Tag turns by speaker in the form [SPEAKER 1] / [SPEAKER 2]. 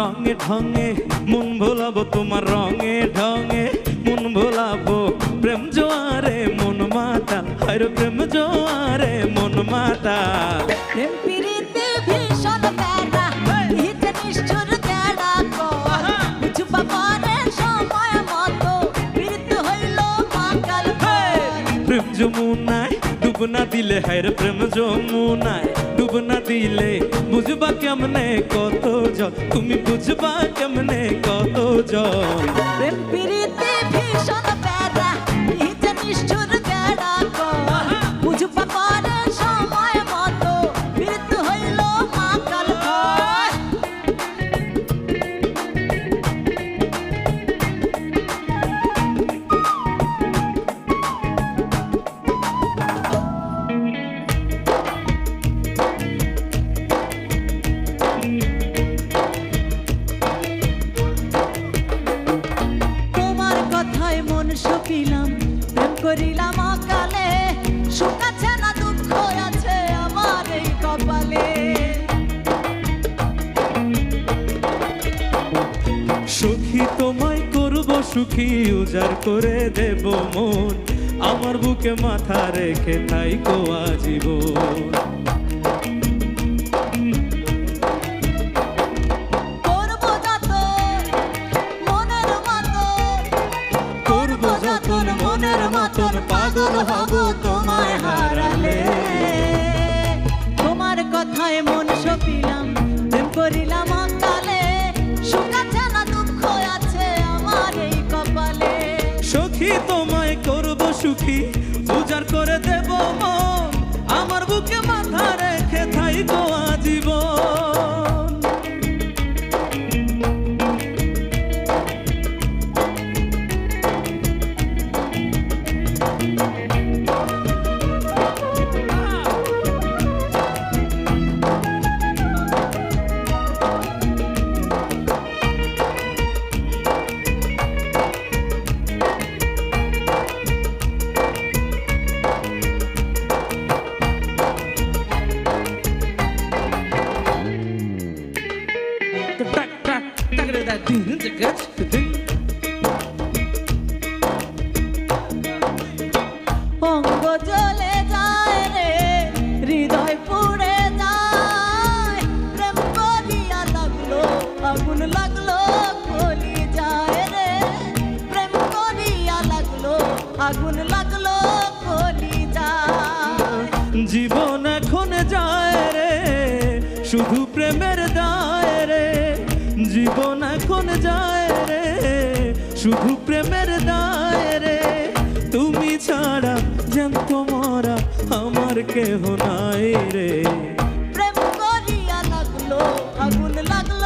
[SPEAKER 1] রঙে ঢঙে মন ভোলাবো তোমার রঙে ঢঙে। মন ভোলাবো প্রেম জোয়ারে মন মাতাল হর প্রেম জোয়ারে মন মাতাল
[SPEAKER 2] প্রেম পিরিতে ভীষণ প্যারা হিতে নিষ্ঠুর কেডা কর বুঝবা পরে সময় মতো পিরিত হইল মাকাল
[SPEAKER 1] প্রেম যমুনায় ডুব না দিলে হায় প্রেম যমুনায়। ডুব না দিলে বুঝবা কেমনে কত জল তুমি বুঝবা কেমনে কত জল
[SPEAKER 2] প্রেম পিরিতে করিলাম অকালে, সুখ আছে না দুঃখ আছে আমার এই কপালে।
[SPEAKER 1] সুখী তোমায় করব, সুখী উজার করে দেব মন। আমার বুকে মাথা রেখে কোয়া তোমায় হারালে।
[SPEAKER 2] তোমার কথায় মন সপিলাম করিলাম দুঃখ কপালে।
[SPEAKER 1] সখী, তোমায় করব সুখী উজার করে দেব আমার বুকে মাথা রেখে থাই কোয়া
[SPEAKER 2] অঙ্গ জ্বলে যায় রে হৃদয় পুড়ে যায়। প্রেম করিয়া লাগল আগুন লাগল কলি যায় রে। প্রেম করিয়া লাগল আগুন লাগল কলি যায়।
[SPEAKER 1] জীবন এখন যায় রে শুধু প্রেমের জীবন যায় রে, শুধু প্রেমের দায় রে। তুমি ছাড়া যেন তোমরা আমার কেহ নাই রে। প্রেম করিয়া লাগল, আগুন লাগল।